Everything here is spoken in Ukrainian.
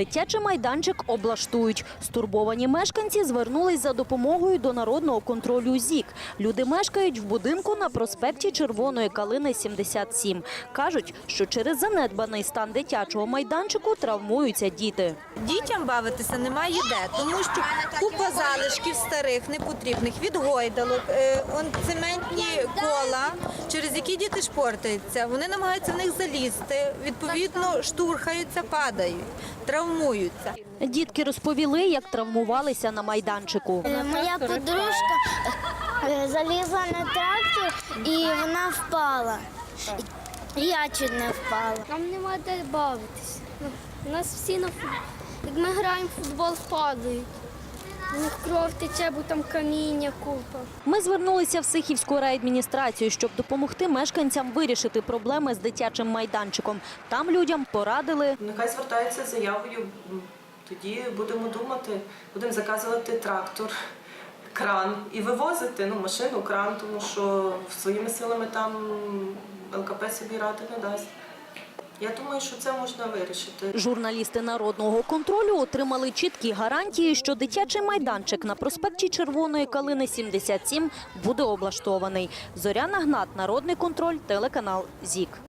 Дитячий майданчик облаштують. Стурбовані мешканці звернулись за допомогою до народного контролю ЗІК. Люди мешкають в будинку на проспекті Червоної Калини 77. Кажуть, що через занедбаний стан дитячого майданчику травмуються діти. Дітям бавитися немає де, тому що купа залишків старих, непотрібних, від гойдалок, е, цементні кола, через які діти шпортаються. Вони намагаються в них залізти, відповідно штурхаються, падають, травмуються. Дітки розповіли, як травмувалися на майданчику. Е, Моя подружка е, залізла на трактор і вона впала. Я чуть не впала. Нам нема де бавитися. Ну, У нас всі на фут- як ми граємо в футбол, падають. У них кров тече, бо там каміння купа. Ми звернулися в Сихівську райадміністрацію, щоб допомогти мешканцям вирішити проблеми з дитячим майданчиком. Там людям порадили Нехай звертаються з заявою. Тоді будемо думати, будемо заказувати трактор, кран і вивозити ну, машину, кран, тому що своїми силами там ЛКП собі ради не дасть. Я думаю, що це можна вирішити. Журналісти народного контролю отримали чіткі гарантії, що дитячий майданчик на проспекті Червоної Калини 77 буде облаштований. Зоряна Гнат, Народний контроль, телеканал ЗІК.